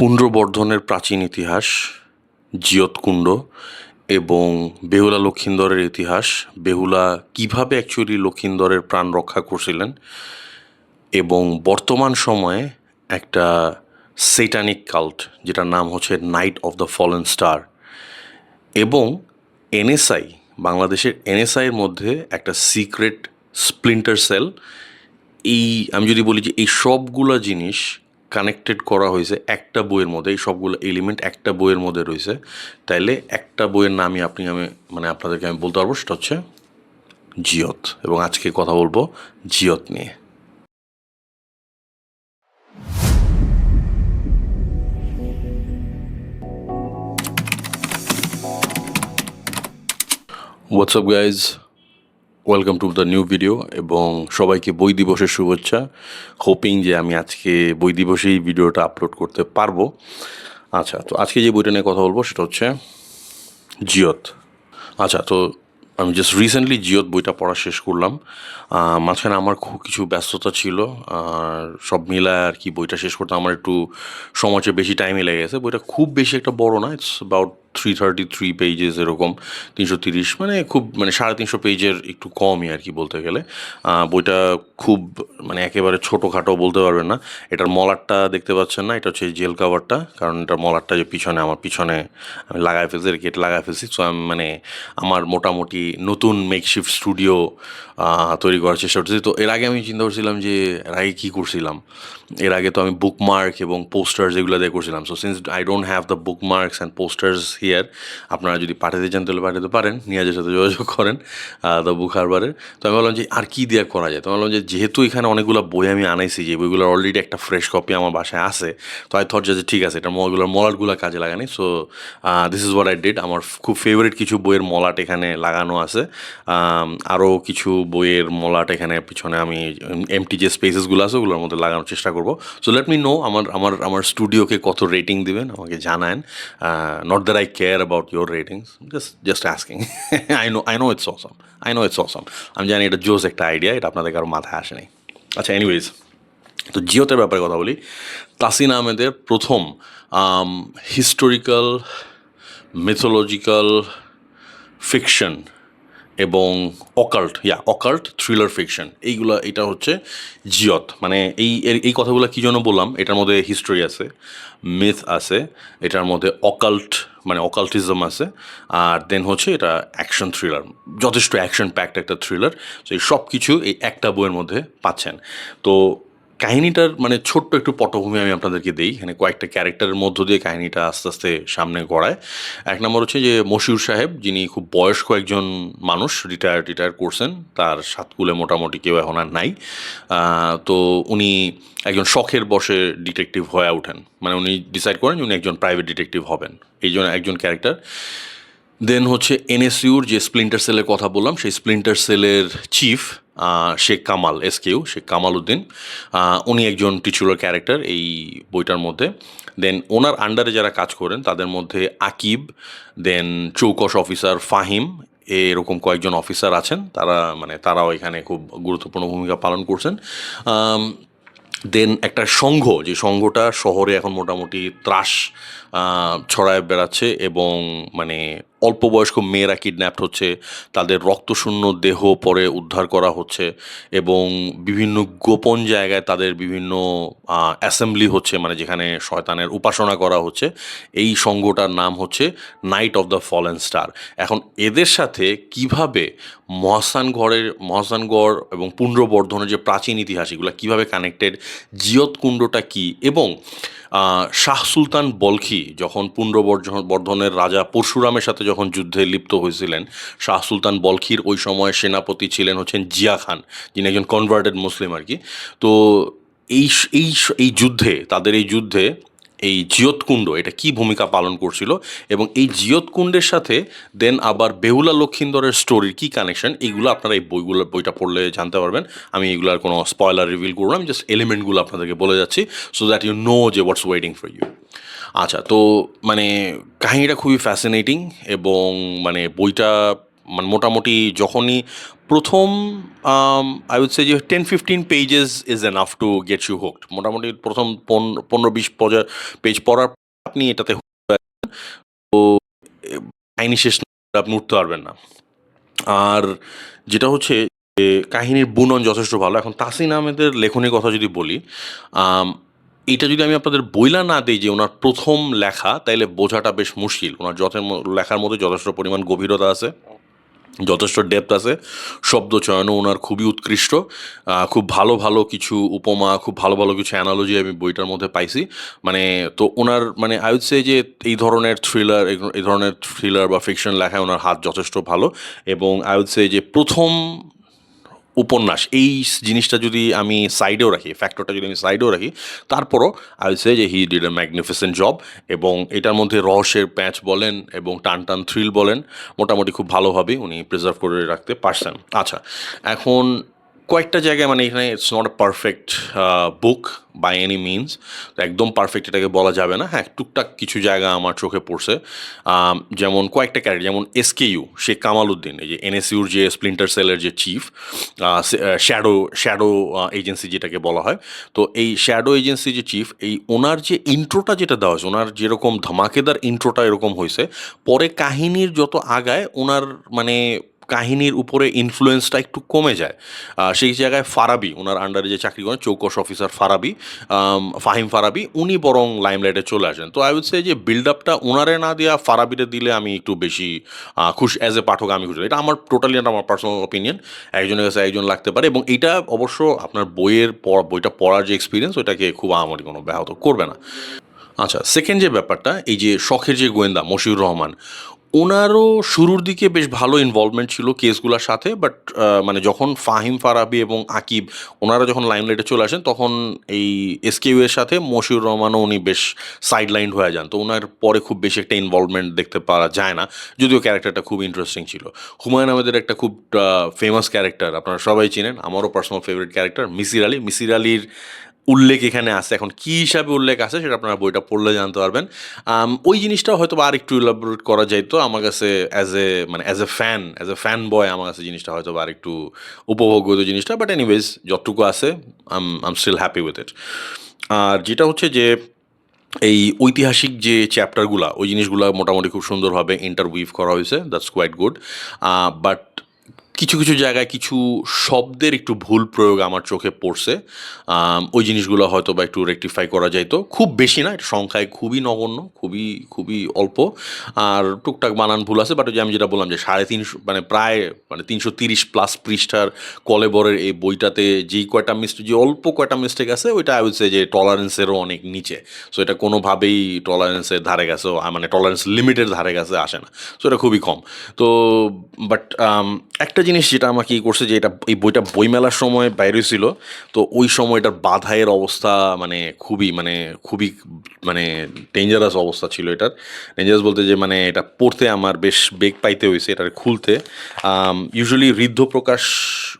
পুণ্ড্রবর্ধনের প্রাচীন ইতিহাস জিয়ৎকুণ্ড এবং বেহুলা লক্ষীন্দরের ইতিহাস। বেহুলা কীভাবে অ্যাকচুয়ালি লক্ষীন্দরের প্রাণ রক্ষা করছিলেন এবং বর্তমান সময়ে একটা সেটানিক কাল্ট যেটার নাম হচ্ছে night of the fallen star এবং এনএসআই বাংলাদেশের এনএসআইয়ের মধ্যে একটা সিক্রেট স্প্লিন্টার সেল এই, আমি যদি বলি যে এই সবগুলো জিনিস কানেক্টেড করা হয়েছে একটা বইয়ের মধ্যে। এই সবগুলো এলিমেন্ট একটা বইয়ের মধ্যে রয়েছে। তাইলে একটা বইয়ের নামই আপনি আমি মানে আপনাদেরকে আমি বলতে পারব, সেটা হচ্ছে জিয়ত এবং আজকে কথা বলব জিয়ত নিয়ে। What's up guys welcome to the new video এবং সবাইকে বই দিবসের শুভেচ্ছা। হোপিং যে আমি আজকে বই দিবসেই ভিডিওটা আপলোড করতে পারব। আচ্ছা তো আজকে যে বইটা নিয়ে কথা বলব সেটা হচ্ছে জিয়ত। আচ্ছা তো আমি জাস্ট রিসেন্টলি জিয়ত বইটা পড়া শেষ করলাম। মাঝখানে আমার খুব কিছু ব্যস্ততা ছিল, আর সব মিলায় আর কি বইটা শেষ করতে আমার একটু সময় চেয়ে বেশি টাইমই লেগে গেছে। বইটা খুব বেশি একটা বড় না it's about three thirty three pages এরকম, তিনশো তিরিশ মানে খুব মানে সাড়ে তিনশো পেজের একটু কমই আর কি বলতে গেলে। বইটা খুব মানে একেবারে ছোটোখাটো বলতে পারবেন না। এটার মলারটা দেখতে পাচ্ছেন না, এটা হচ্ছে জেল কাভারটা, কারণ এটার মলারটা যে পিছনে, আমার পিছনে আমি লাগাই ফেলছি, আর কি এটা লাগাই ফেলছি। সো আমি মানে আমার মোটামুটি নতুন মেকশিফট স্টুডিও তৈরি করার চেষ্টা করছি। তো এর আগে আমি চিন্তা করছিলাম যে, এর আগে কী করছিলাম? এর আগে তো আমি বুকমার্ক এবং পোস্টার্স এগুলো দিয়ে করছিলাম। So since I don't have the bookmarks and posters here আপনারা যদি পাঠাতে চান তাহলে পাঠাতে পারেন, নিয়াজের সাথে যোগাযোগ করেন দ্য বুক হারবারের তো আমি ভাবলাম যে আর কী দিয়ে করা যায়? তো বললাম যে যেহেতু এখানে অনেকগুলো বই আমি আনাইছি, যে বইগুলোর অলরেডি একটা ফ্রেশ কপি আমার বাসায় আছে, তো আই থট যে ঠিক আছে, এটা মলগুলোর মলাটগুলো কাজে লাগানি so this is what I did আমার খুব ফেভারিট কিছু বইয়ের মলাট এখানে লাগানো আছে। আরও কিছু বইয়ের মলাট এখানে পিছনে আমি এমটি যে স্পেসেসগুলো আছে, ওগুলোর মধ্যে লাগানোর চেষ্টা করব। সো লেট মি নো আমার আমার আমার স্টুডিওকে কত রেটিং দেবেন, আমাকে জানান not that I care about your ratings just just asking I know I know it's awesome I know it's awesome আমি জানি এটা জোস একটা আইডিয়া এটা আপনাদের কারও মাথায় আসে নাই। আচ্ছা এনিওয়েজ তো জিওতের ব্যাপারে কথা বলি। তাসিন আহমেদের প্রথম হিস্টোরিক্যাল মিথোলজিক্যাল ফিকশন এবং অকাল্ট ইয়া অকাল্ট থ্রিলার ফিকশন এইগুলো, এটা হচ্ছে জিয়ত মানে এই এই কথাগুলো কী জন্য বললাম? এটার মধ্যে হিস্টোরি আছে মিথ আছে, এটার মধ্যে অকাল্ট মানে অকাল্টিজম আছে, আর দেন হচ্ছে এটা অ্যাকশন থ্রিলার যথেষ্ট অ্যাকশন প্যাক্ট একটা থ্রিলার তো এই সব কিছু এই একটা বইয়ের মধ্যে পাচ্ছেন। তো কাহিনীটার মানে ছোট্ট একটু পটভূমি আমি আপনাদেরকে দিই। এখানে কয়েকটা ক্যারেক্টারের মধ্য দিয়ে কাহিনীটা আস্তে আস্তে সামনে গড়ায়। এক নম্বর হচ্ছে যে মশিউর সাহেব, যিনি খুব বয়স্ক একজন মানুষ রিটায়ার রিটায়ার করছেন, তার সাতকুলে মোটামুটি কেউ এখন আর নাই। তো উনি একজন শখের বসে ডিটেকটিভ হয়ে ওঠেন মানে উনি ডিসাইড করেন উনি একজন প্রাইভেট ডিটেকটিভ হবেন। এই জন্য একজন ক্যারেক্টার। দেন হচ্ছে এনএসইউর যে স্প্লিন্টার সেলের কথা বললাম, সেই স্প্লিন্টার সেলের চিফ শেখ কামাল এস কেউ শেখ কামাল উদ্দিন উনি একজন টিচুলার ক্যারেক্টার এই বইটার মধ্যে। দেন ওনার আন্ডারে যারা কাজ করেন, তাদের মধ্যে আকিব দেন চৌকস অফিসার ফাহিম, এরকম কয়েকজন অফিসার আছেন। তারা মানে তারাও এখানে খুব গুরুত্বপূর্ণ ভূমিকা পালন করছেন। দেন একটা সংঘ, যে সংঘটা শহরে এখন মোটামুটি ত্রাস ছড়ায় বেড়াচ্ছে এবং মানে অল্প বয়স্ক মেয়েরা কিডন্যাপড হচ্ছে, তাদের রক্তশূন্য দেহ পরে উদ্ধার করা হচ্ছে এবং বিভিন্ন গোপন জায়গায় তাদের বিভিন্ন অ্যাসেম্বলি হচ্ছে মানে যেখানে শয়তানের উপাসনা করা হচ্ছে। এই সংঘটার নাম হচ্ছে night of the fallen star এখন এদের সাথে কীভাবে মহাস্থানগড়ের মহাস্থানগড় এবং পুণ্ড্রবর্ধনের যে প্রাচীন ইতিহাস, এগুলো কীভাবে কানেক্টেড জিয়ত কুণ্ডটা কী এবং শাহ সুলতান বলখি যখন পুণ্ড্রবর্ধন বর্ধনের রাজা পরশুরামের সাথে যখন যুদ্ধে লিপ্ত হয়েছিলেন, শাহ সুলতান বলখির ওই সময় সেনাপতি ছিলেন হচ্ছেন জিয়া খান, যিনি একজন কনভার্টেড মুসলিম আর কি। তো এই এই এই যুদ্ধে, তাদের এই যুদ্ধে এই জিয়তকুণ্ড, এটা কি ভূমিকা পালন করছিল? এবং এই জিয়তকুণ্ডের সাথে দেন আবার বেহুলা লক্ষিন্দরের স্টোরির কি কানেকশন এইগুলো আপনারা এই বইগুলো, বইটা পড়লে জানতে পারবেন। আমি এগুলোর কোনো স্পয়লার রিভিল করব আমি জাস্ট এলিমেন্টগুলো আপনাদেরকে বলে যাচ্ছি সো দ্যাট ইউ নো যে হোয়াটস ওয়েটিং ফর ইউ আচ্ছা তো মানে কাহিনীটা খুবই ফ্যাসিনেটিং এবং মানে বইটা মানে মোটামুটি যখনই প্রথম আই উড সে যে ten fifteen pages is enough to get you hooked মোটামুটি প্রথম পন- পনেরো, বিশ পেজ পড়ার আপনি এটাতে তো কাহিনী শেষ আপনি উঠতে পারবেন না। আর যেটা হচ্ছে কাহিনীর বুনন যথেষ্ট ভালো। এখন তাসিন আহমেদের লেখনের কথা যদি বলি এটা যদি আমি আপনাদের বইলা না দিই যে ওনার প্রথম লেখা, তাইলে বোঝাটা বেশ মুশকিল। ওনার যথের লেখার মধ্যে যথেষ্ট পরিমাণ গভীরতা আছে। যথেষ্ট ডেপথ আছে, শব্দ চয়নও ওনার খুবই উৎকৃষ্ট। খুব ভালো ভালো কিছু উপমা, খুব ভালো ভালো কিছু অ্যানালজি আমি বইটার মধ্যে পাইছি। মানে তো ওনার মানে আই উড সে যে এই ধরনের থ্রিলার এই ধরনের থ্রিলার বা ফিকশন লেখায় ওনার হাত যথেষ্ট ভালো এবং আই উড সে যে প্রথম উপন্যাস, এই জিনিসটা যদি আমি সাইডেও রাখি ফ্যাক্টরটা যদি আমি সাইডেও রাখি, তারপরও আই সে যে he did a magnificent job এবং এটার মধ্যে রহস্যের প্যাঁচ বলেন এবং টান টান থ্রিল বলেন, মোটামুটি খুব ভালোভাবে উনি প্রিজার্ভ করে রাখতে পারছেন। আচ্ছা এখন কয়েকটা জায়গায় মানে এখানে it's not a perfect book by any means একদম পারফেক্ট এটাকে বলা যাবে না। হ্যাঁ টুকটাক কিছু জায়গা আমার চোখে পড়ছে। যেমন কয়েকটা ক্যারেক্টার যেমন এসকেইউ শেখ কামাল উদ্দিন এই যে এনএসইউর যে স্প্লিন্টার সেলের যে চিফ শ্যাডো শ্যাডো এজেন্সি যেটাকে বলা হয়। তো এই শ্যাডো এজেন্সি যে চিফ এই ওনার যে ইন্ট্রোটা যেটা দেওয়া হয়েছে, ওনার যেরকম ধমাকেদার ইন্ট্রোটা এরকম হয়েছে, পরে কাহিনীর যত আগায় ওনার মানে কাহিনীর উপরে ইনফ্লুয়েন্সটা একটু কমে যায়। সেই জায়গায় ফারাবি, ওনার আন্ডারে যে চাকরি করেন, চৌকস অফিসার ফারাবি ফাহিম ফারাবি, উনি বরং লাইমলাইটে চলে আসেন। তো আই উড সে যে বিল্ড আপটা ওনারে না দেওয়া ফারাবিরে দিলে আমি একটু বেশি খুশি অ্যাজ এ পাঠক আমি খুশি। এটা আমার টোটালি আমার পার্সোনাল অপিনিয়ন একজনের কাছে একজন লাগতে পারে এবং এটা অবশ্য আপনার বইয়ের বইটা পড়ার যে এক্সপিরিয়েন্স ওটাকে খুব আমারই কোনো ব্যাহত করবে না। আচ্ছা সেকেন্ড যে ব্যাপারটা, এই যে শখের যে গোয়েন্দা মশিউর রহমান, ওনারও শুরুর দিকে বেশ ভালো ইনভলভমেন্ট ছিল কেসগুলোর সাথে বাট মানে যখন ফাহিম ফারাবি এবং আকিব, ওনারা যখন লাইমলাইটে চলে আসেন, তখন এই এসকেইউ এর সাথে মশিউর রহমানও উনি বেশ সাইডলাইন হয়ে যান। তো ওনার পরে খুব বেশি একটা ইনভলভমেন্ট দেখতে পাওয়া যায় না, যদিও ক্যারেক্টারটা খুব ইন্টারেস্টিং ছিল। হুমায়ুন আহমেদের একটা খুব ফেমাস ক্যারেক্টার আপনারা সবাই চিনেন, আমারও personal favourite character Misir Ali. Misir আলীর উল্লেখ এখানে আছে। এখন কী হিসাবে উল্লেখ আছে সেটা আপনারা বইটা পড়লে জানতে পারবেন। ওই জিনিসটা হয়তো আর একটু ইলাবোরেট করা যাইতো। আমার কাছে অ্যাজ এ মানে as a fan as a fan boy আমার কাছে জিনিসটা হয়তো আর একটু উপভোগ্য জিনিসটা। বাট এনিওয়েজ যতটুকু আছে um um still happy with it আর যেটা হচ্ছে যে, এই ঐতিহাসিক যে চ্যাপ্টারগুলা ওই জিনিসগুলো মোটামুটি খুব সুন্দরভাবে ইন্টারভিউ করা হয়েছে। দ্যাটস কোয়াইট গুড বাট কিছু কিছু জায়গায় কিছু শব্দের একটু ভুল প্রয়োগ আমার চোখে পড়ছে। ওই জিনিসগুলো হয়তো বা একটু রেকটিফাই করা যাইতো খুব বেশি না, এটা সংখ্যায় খুবই নগণ্য, খুবই খুবই অল্প। আর টুকটাক বানান ভুল আছে বাট যে আমি যেটা বললাম যে সাড়ে তিনশো মানে প্রায় মানে তিনশো তিরিশ প্লাস পৃষ্ঠার কলেবরের এই বইটাতে যেই কয়টা মিস্টেক যে অল্প কয়টা মিস্টেক আছে, ওইটা আই উইসে যে টলারেন্সেরও অনেক নিচে। সো এটা কোনোভাবেই টলারেন্সের ধারে গেছে মানে টলারেন্স লিমিটের ধারে গেছে, আসে না। সো এটা খুবই কম। তো বাট একটা জিনিস যেটা আমাকে ই করছে যে এটা, এই বইটা বইমেলার সময় বাইরে ছিল, তো ওই সময়টার বাধাইয়ের অবস্থা মানে খুবই মানে খুবই মানে ডেঞ্জারাস অবস্থা ছিল এটার। ডেঞ্জারাস বলতে যে মানে এটা পড়তে আমার বেশ বেগ পাইতে হয়েছে এটা খুলতে। ইউজুয়ালি ঋদ্ধ প্রকাশ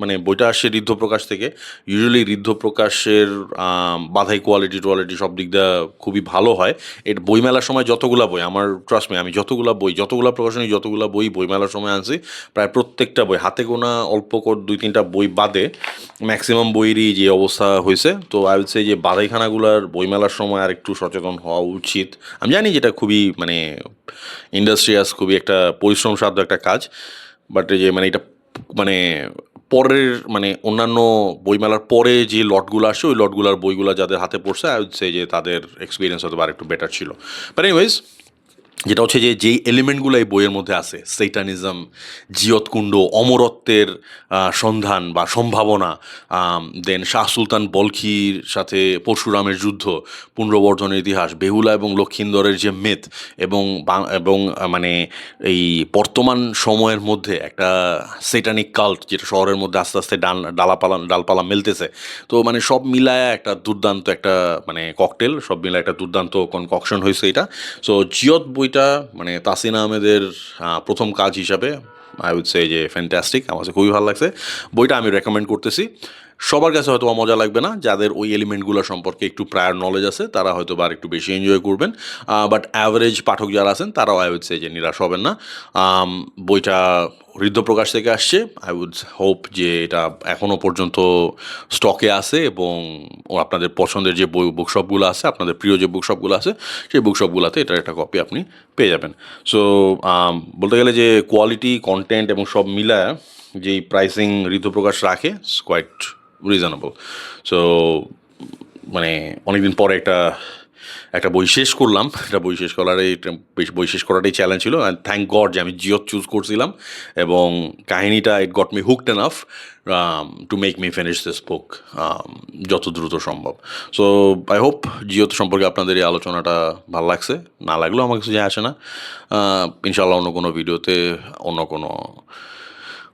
মানে বইটা আসে ঋদ্ধ প্রকাশ থেকে ইউজুয়ালি ঋদ্ধ প্রকাশের বাধাই কোয়ালিটি টোয়ালিটি সব দিক দিয়ে খুবই ভালো হয়। এটা বইমেলার সময় যতগুলা বই, আমার ট্রাস্ট মি আমি যতগুলা বই, যতগুলা প্রকাশনী, যতগুলা বই বইমেলার সময় আনছি, প্রায় প্রত্যেকটা বই, হাতে গোনা অল্প কর দুই, তিনটা বই বাদে ম্যাক্সিমাম বইয়েরই যে অবস্থা হয়েছে, তো আই উড সে যে বাধাইখানাগুলার বইমেলার সময় আর একটু সচেতন হওয়া উচিত। আমি জানি যেটা খুবই মানে ইন্ডাস্ট্রিয়াস খুবই একটা পরিশ্রম সাধ্য একটা কাজ বাট যে মানে এটা মানে পরের মানে অন্যান্য বইমেলার পরে যে লটগুলো আসে, ওই লটগুলার বইগুলো যাদের হাতে পড়ছে আই উড সে যে তাদের এক্সপিরিয়েন্স হয়তো আর একটু বেটার ছিল। বাট এনিওয়েজ যেটা হচ্ছে যে, যেই এলিমেন্টগুলো এই বইয়ের মধ্যে আছে সেইটানিজম জিয়তকুণ্ড, অমরত্বের সন্ধান বা সম্ভাবনা দেন শাহ সুলতান বলখির সাথে পরশুরামের যুদ্ধ, পুনর্বর্ধনের ইতিহাস বেহুলা এবং লক্ষিন্দরের যে মেথ এবং এবং মানে এই বর্তমান সময়ের মধ্যে একটা সেটানিক কাল্ট যেটা শহরের মধ্যে আস্তে আস্তে ডাল, ডালাপালা, ডালপালা মেলতেছে। তো মানে সব মিলায় একটা দুর্দান্ত একটা মানে ককটেল সব মিলায় একটা দুর্দান্ত কনককশন হয়েছে এটা। সো জিয়ত বইটা মানে তাসিনা আহমেদের প্রথম কাজ হিসাবে আই উড সে যে ফ্যান্টাস্টিক আমার কাছে খুবই ভালো লাগছে। বইটা আমি রেকমেন্ড করতেছি। সবার কাছে হয়তো মজা লাগবে না। যাদের ওই এলিমেন্টগুলো সম্পর্কে একটু প্রায়র নলেজ আছে, তারা হয়তো বা একটু বেশি এনজয় করবেন। বাট অ্যাভারেজ পাঠক যারা আছেন, তারাও আই উড সে যে নিরাশ হবেন না। বইটা হৃদ্যপ্রকাশ থেকে আসছে। আই উড হোপ যে এটা এখনও পর্যন্ত স্টকে আছে এবং আপনাদের পছন্দের যে বই বুকশপগুলো আছে, আপনাদের প্রিয় যে বুকশপগুলো আছে, সেই বুকশপগুলোতে এটার একটা কপি আপনি পেয়ে যাবেন। সো বলতে গেলে যে কোয়ালিটি কন্টেন্ট এবং সব মিলায় যেই প্রাইসিং ঋতুপ্রকাশ রাখে কোয়াইট রিজনেবল সো মানে অনেকদিন পরে একটা একটা বই শেষ করলাম। একটা বই শেষ করারই বেশ- বই শেষ করাটাই চ্যালেঞ্জ ছিল। অ্যান্ড থ্যাংক গড যে আমি জিও চুজ করছিলাম। এবং কাহিনীটা it got me hooked enough to make me finish this book যত দ্রুত সম্ভব। সো আই হোপ জিও সম্পর্কে আপনাদের এই আলোচনাটা ভালো লাগছে। না লাগলেও আমার কিছু যায় আসে না। ইনশাল্লাহ অন্য কোনো ভিডিওতে অন্য কোনো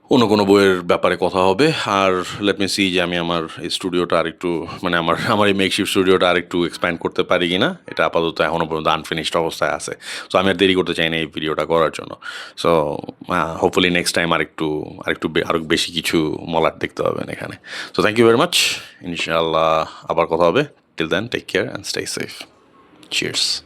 অন্য কোনো বইয়ের ব্যাপারে কথা হবে। আর লেট মি সি যে আমি আমার এই স্টুডিওটা আরেকটু মানে আমার আমার এই মেকশিফট স্টুডিওটা আরেকটু এক্সপ্যান্ড করতে পারি কি না এটা আপাতত এখনও পর্যন্ত আনফিনিশড অবস্থায় আছে। সো আমি আর দেরি করতে চাই না এই ভিডিওটা করার জন্য। সো হোপফুলি নেক্সট টাইম আরেকটু আরেকটু বে- আরও বেশি কিছু মলাট দেখতে পাবেন এখানে। So thank you very much ইনশাআল্লাহ আবার কথা হবে। Till then take care and stay safe cheers